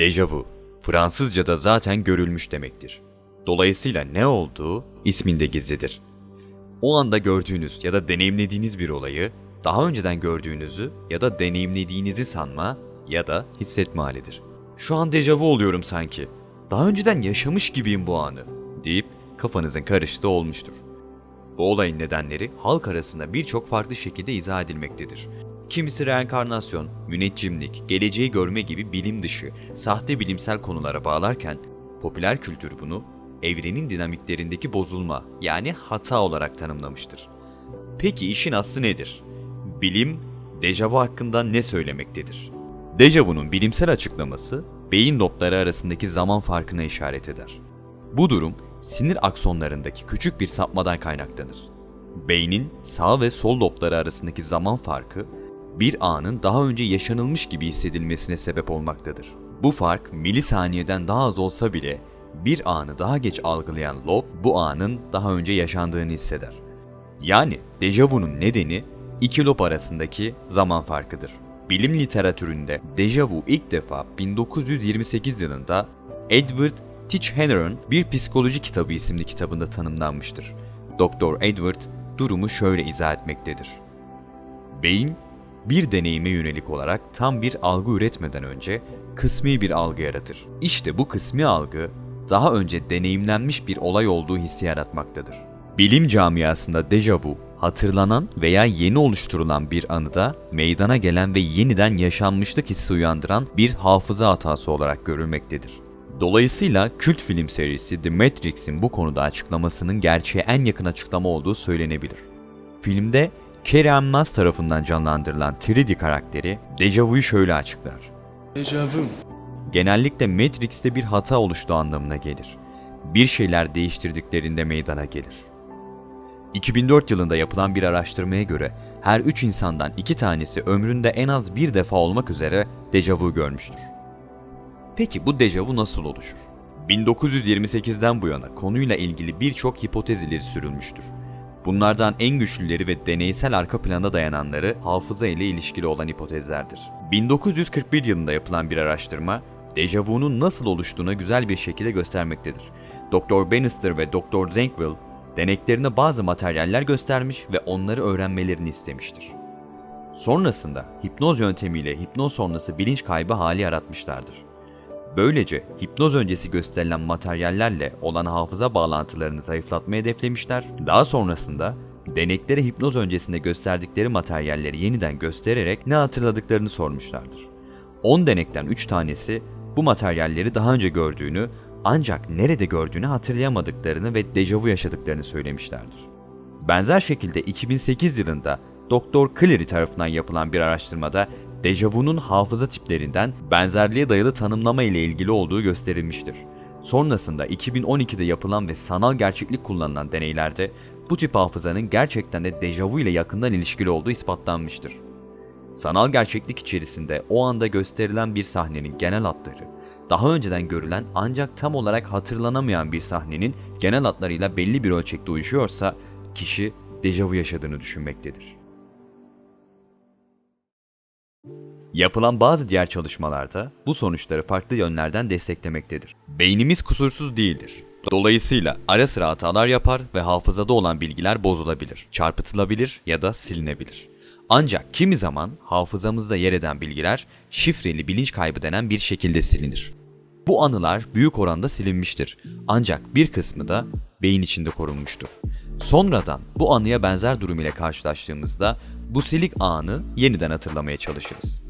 Dejavu, Fransızca'da zaten görülmüş demektir. Dolayısıyla ne olduğu isminde gizlidir. O anda gördüğünüz ya da deneyimlediğiniz bir olayı daha önceden gördüğünüzü ya da deneyimlediğinizi sanma ya da hissetme halidir. Şu an dejavu oluyorum sanki. Daha önceden yaşamış gibiyim bu anı deyip kafanızın karıştığı olmuştur. Bu olayın nedenleri halk arasında birçok farklı şekilde izah edilmektedir. Kimisi reenkarnasyon, müneccimlik, geleceği görme gibi bilim dışı, sahte bilimsel konulara bağlarken popüler kültür bunu evrenin dinamiklerindeki bozulma yani hata olarak tanımlamıştır. Peki işin aslı nedir? Bilim, dejavu hakkında ne söylemektedir? Dejavunun bilimsel açıklaması, beyin lobları arasındaki zaman farkına işaret eder. Bu durum, sinir aksonlarındaki küçük bir sapmadan kaynaklanır. Beynin sağ ve sol lobları arasındaki zaman farkı, bir anın daha önce yaşanılmış gibi hissedilmesine sebep olmaktadır. Bu fark milisaniyeden daha az olsa bile bir anı daha geç algılayan lob bu anın daha önce yaşandığını hisseder. Yani dejavunun nedeni iki lob arasındaki zaman farkıdır. Bilim literatüründe dejavu ilk defa 1928 yılında Edward Titchener'ın Bir Psikoloji Kitabı isimli kitabında tanımlanmıştır. Doktor Edward durumu şöyle izah etmektedir. Beyin, bir deneyime yönelik olarak tam bir algı üretmeden önce kısmi bir algı yaratır. İşte bu kısmi algı, daha önce deneyimlenmiş bir olay olduğu hissi yaratmaktadır. Bilim camiasında dejavu, hatırlanan veya yeni oluşturulan bir anıda meydana gelen ve yeniden yaşanmışlık hissi uyandıran bir hafıza hatası olarak görülmektedir. Dolayısıyla kült film serisi The Matrix'in bu konuda açıklamasının gerçeğe en yakın açıklama olduğu söylenebilir. Filmde Carrie Ann Moss tarafından canlandırılan 3D karakteri dejavuyu şöyle açıklar. Dejavu. Genellikle Matrix'te bir hata oluştuğu anlamına gelir. Bir şeyler değiştirdiklerinde meydana gelir. 2004 yılında yapılan bir araştırmaya göre her 3 insandan 2 tanesi ömründe en az bir defa olmak üzere dejavu görmüştür. Peki bu dejavu nasıl oluşur? 1928'den bu yana konuyla ilgili birçok hipotez ileri sürülmüştür. Bunlardan en güçlüleri ve deneysel arka planda dayananları hafıza ile ilişkili olan hipotezlerdir. 1941 yılında yapılan bir araştırma, dejavunun nasıl oluştuğuna güzel bir şekilde göstermektedir. Dr. Bannister ve Dr. Zenkville deneklerine bazı materyaller göstermiş ve onları öğrenmelerini istemiştir. Sonrasında hipnoz yöntemiyle hipnoz sonrası bilinç kaybı hali yaratmışlardır. Böylece hipnoz öncesi gösterilen materyallerle olan hafıza bağlantılarını zayıflatmayı hedeflemişler. Daha sonrasında deneklere hipnoz öncesinde gösterdikleri materyalleri yeniden göstererek ne hatırladıklarını sormuşlardır. 10 denekten 3 tanesi bu materyalleri daha önce gördüğünü ancak nerede gördüğünü hatırlayamadıklarını ve dejavu yaşadıklarını söylemişlerdir. Benzer şekilde 2008 yılında Dr. Cleary tarafından yapılan bir araştırmada dejavunun hafıza tiplerinden benzerliğe dayalı tanımlama ile ilgili olduğu gösterilmiştir. Sonrasında 2012'de yapılan ve sanal gerçeklik kullanılan deneylerde bu tip hafızanın gerçekten de dejavu ile yakından ilişkili olduğu ispatlanmıştır. Sanal gerçeklik içerisinde o anda gösterilen bir sahnenin genel hatları, daha önceden görülen ancak tam olarak hatırlanamayan bir sahnenin genel hatlarıyla belli bir ölçekte uyuşuyorsa kişi dejavu yaşadığını düşünmektedir. Yapılan bazı diğer çalışmalarda bu sonuçları farklı yönlerden desteklemektedir. Beynimiz kusursuz değildir. Dolayısıyla ara sıra hatalar yapar ve hafızada olan bilgiler bozulabilir, çarpıtılabilir ya da silinebilir. Ancak kimi zaman hafızamızda yer eden bilgiler şifreli bilinç kaybı denen bir şekilde silinir. Bu anılar büyük oranda silinmiştir. Ancak bir kısmı da beyin içinde korunmuştur. Sonradan bu anıya benzer durum ile karşılaştığımızda bu silik anı yeniden hatırlamaya çalışırız.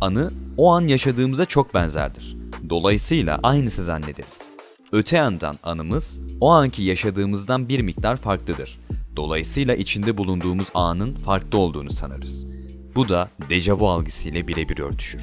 Anı o an yaşadığımıza çok benzerdir. Dolayısıyla aynısı zannederiz. Öte yandan anımız o anki yaşadığımızdan bir miktar farklıdır. Dolayısıyla içinde bulunduğumuz anın farklı olduğunu sanırız. Bu da dejavu algısıyla birebir örtüşür.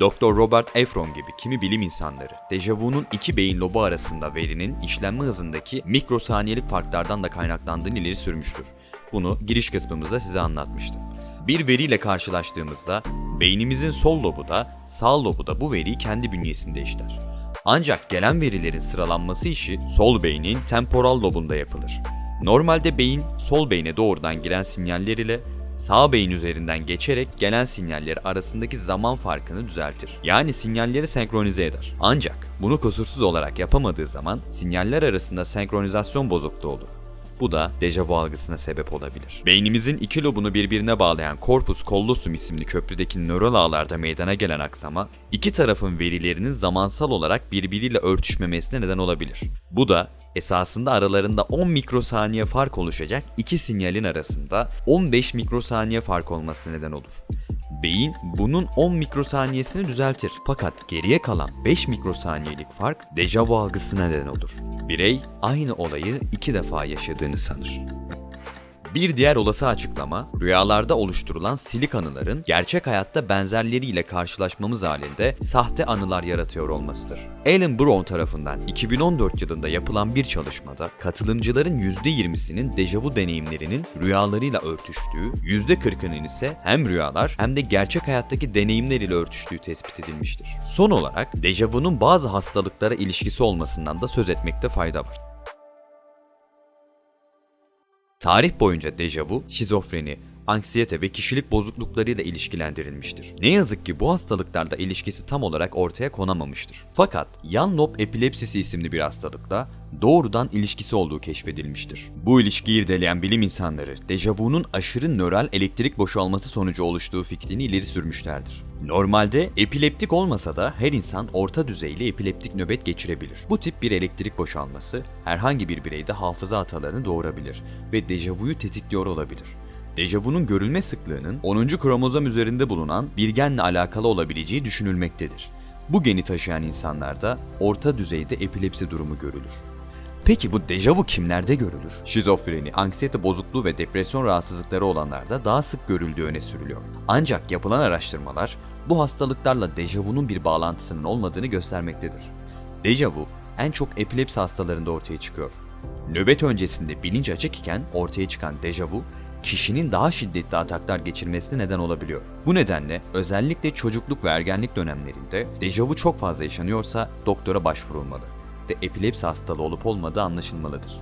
Dr. Robert Efron gibi kimi bilim insanları dejavunun iki beyin lobu arasında verinin işlenme hızındaki mikrosaniyelik farklardan da kaynaklandığını ileri sürmüştür. Bunu giriş kısmımızda size anlatmıştım. Bir veriyle karşılaştığımızda beynimizin sol lobu da sağ lobu da bu veriyi kendi bünyesinde işler. Ancak gelen verilerin sıralanması işi sol beynin temporal lobunda yapılır. Normalde beyin sol beyne doğrudan giren sinyaller ile sağ beyin üzerinden geçerek gelen sinyalleri arasındaki zaman farkını düzeltir. Yani sinyalleri senkronize eder. Ancak bunu kusursuz olarak yapamadığı zaman sinyaller arasında senkronizasyon bozukluğu olur. Bu da dejavu algısına sebep olabilir. Beynimizin iki lobunu birbirine bağlayan corpus callosum isimli köprüdeki nöral ağlarda meydana gelen aksama, iki tarafın verilerinin zamansal olarak birbiriyle örtüşmemesine neden olabilir. Bu da esasında aralarında 10 mikrosaniye fark oluşacak iki sinyalin arasında 15 mikrosaniye fark olması neden olur. Beyin bunun 10 mikrosaniyesini düzeltir. Fakat geriye kalan 5 mikrosaniyelik fark dejavu algısına neden olur. Birey aynı olayı iki defa yaşadığını sanır. Bir diğer olası açıklama, rüyalarda oluşturulan silik anıların gerçek hayatta benzerleriyle karşılaşmamız halinde sahte anılar yaratıyor olmasıdır. Alan Brown tarafından 2014 yılında yapılan bir çalışmada katılımcıların %20'sinin dejavu deneyimlerinin rüyalarıyla örtüştüğü, %40'ının ise hem rüyalar hem de gerçek hayattaki deneyimler ile örtüştüğü tespit edilmiştir. Son olarak dejavunun bazı hastalıklara ilişkisi olmasından da söz etmekte fayda var. Tarih boyunca dejavu, şizofreni, anksiyete ve kişilik bozukluklarıyla ilişkilendirilmiştir. Ne yazık ki bu hastalıklarda ilişkisi tam olarak ortaya konamamıştır. Fakat yan lob epilepsisi isimli bir hastalıkla doğrudan ilişkisi olduğu keşfedilmiştir. Bu ilişkiyi irdeleyen bilim insanları dejavunun aşırı nöral elektrik boşalması sonucu oluştuğu fikrini ileri sürmüşlerdir. Normalde epileptik olmasa da her insan orta düzeyli epileptik nöbet geçirebilir. Bu tip bir elektrik boşalması herhangi bir bireyde hafıza hatalarını doğurabilir ve dejavuyu tetikliyor olabilir. Dejavunun görülme sıklığının 10. kromozom üzerinde bulunan bir genle alakalı olabileceği düşünülmektedir. Bu geni taşıyan insanlarda orta düzeyde epilepsi durumu görülür. Peki bu dejavu kimlerde görülür? Şizofreni, anksiyete bozukluğu ve depresyon rahatsızlıkları olanlarda daha sık görüldüğü öne sürülüyor. Ancak yapılan araştırmalar bu hastalıklarla dejavunun bir bağlantısının olmadığını göstermektedir. Dejavu en çok epilepsi hastalarında ortaya çıkıyor. Nöbet öncesinde bilinç açık iken ortaya çıkan dejavu kişinin daha şiddetli ataklar geçirmesine neden olabiliyor. Bu nedenle özellikle çocukluk ve ergenlik dönemlerinde dejavu çok fazla yaşanıyorsa doktora başvurulmalı ve epilepsi hastalığı olup olmadığı anlaşılmalıdır.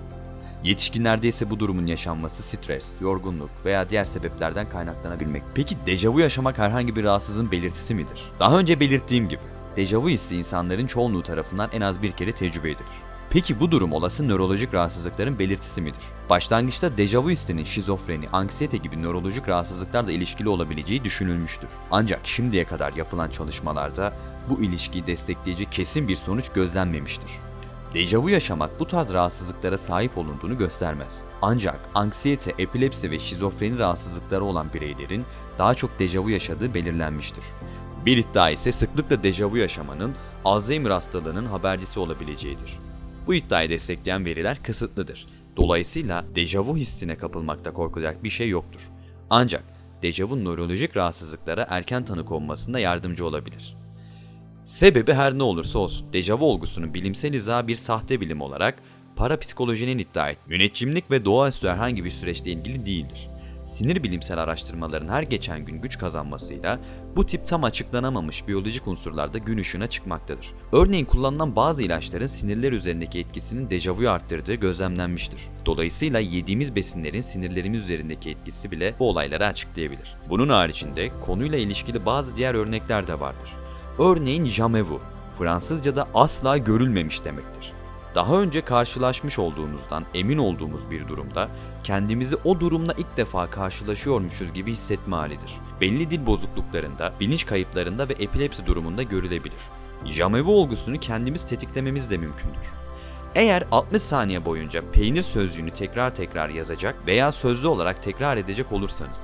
Yetişkinlerde ise bu durumun yaşanması stres, yorgunluk veya diğer sebeplerden kaynaklanabilmek. Peki dejavu yaşamak herhangi bir rahatsızlığın belirtisi midir? Daha önce belirttiğim gibi, dejavu hissi insanların çoğunluğu tarafından en az bir kere tecrübe edilir. Peki bu durum olası nörolojik rahatsızlıkların belirtisi midir? Başlangıçta dejavu hissinin şizofreni, anksiyete gibi nörolojik rahatsızlıklarla ilişkili olabileceği düşünülmüştür. Ancak şimdiye kadar yapılan çalışmalarda bu ilişkiyi destekleyici kesin bir sonuç gözlenmemiştir. Dejavu yaşamak bu tarz rahatsızlıklara sahip olunduğunu göstermez. Ancak anksiyete, epilepsi ve şizofreni rahatsızlıkları olan bireylerin daha çok dejavu yaşadığı belirlenmiştir. Bir iddia ise sıklıkla dejavu yaşamanın Alzheimer hastalığının habercisi olabileceğidir. Bu iddiayı destekleyen veriler kısıtlıdır. Dolayısıyla dejavu hissine kapılmakta korkulacak bir şey yoktur. Ancak dejavu nörolojik rahatsızlıklara erken tanı konmasında yardımcı olabilir. Sebebi her ne olursa olsun, dejavu olgusunun bilimsel izahı bir sahte bilim olarak parapsikolojinin iddia et, müneccimlik ve doğaüstü herhangi bir süreçle ilgili değildir. Sinir bilimsel araştırmaların her geçen gün güç kazanmasıyla bu tip tam açıklanamamış biyolojik unsurlarda gün ışığına çıkmaktadır. Örneğin kullanılan bazı ilaçların sinirler üzerindeki etkisinin dejavuyu arttırdığı gözlemlenmiştir. Dolayısıyla yediğimiz besinlerin sinirlerimiz üzerindeki etkisi bile bu olayları açıklayabilir. Bunun haricinde konuyla ilişkili bazı diğer örnekler de vardır. Örneğin jamais vu, Fransızca'da asla görülmemiş demektir. Daha önce karşılaşmış olduğumuzdan emin olduğumuz bir durumda kendimizi o durumla ilk defa karşılaşıyormuşuz gibi hissetme halidir. Belli dil bozukluklarında, bilinç kayıplarında ve epilepsi durumunda görülebilir. Jamais vu olgusunu kendimiz tetiklememiz de mümkündür. Eğer 60 saniye boyunca peynir sözcüğünü tekrar tekrar yazacak veya sözlü olarak tekrar edecek olursanız,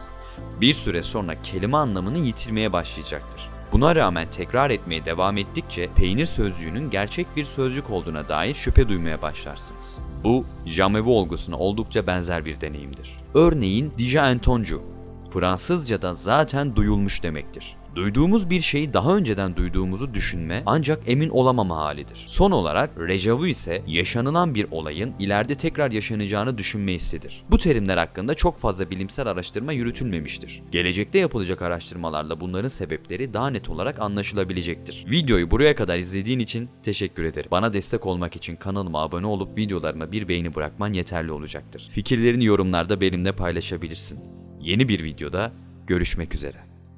bir süre sonra kelime anlamını yitirmeye başlayacaktır. Buna rağmen tekrar etmeye devam ettikçe peynir sözcüğünün gerçek bir sözcük olduğuna dair şüphe duymaya başlarsınız. Bu, jamais vu olgusuna oldukça benzer bir deneyimdir. Örneğin déjà entendu, Fransızca'da zaten duyulmuş demektir. Duyduğumuz bir şeyi daha önceden duyduğumuzu düşünme ancak emin olamama halidir. Son olarak rejavu ise yaşanılan bir olayın ileride tekrar yaşanacağını düşünme hissidir. Bu terimler hakkında çok fazla bilimsel araştırma yürütülmemiştir. Gelecekte yapılacak araştırmalarla bunların sebepleri daha net olarak anlaşılabilecektir. Videoyu buraya kadar izlediğin için teşekkür ederim. Bana destek olmak için kanalıma abone olup videolarıma bir beğeni bırakman yeterli olacaktır. Fikirlerini yorumlarda benimle paylaşabilirsin. Yeni bir videoda görüşmek üzere.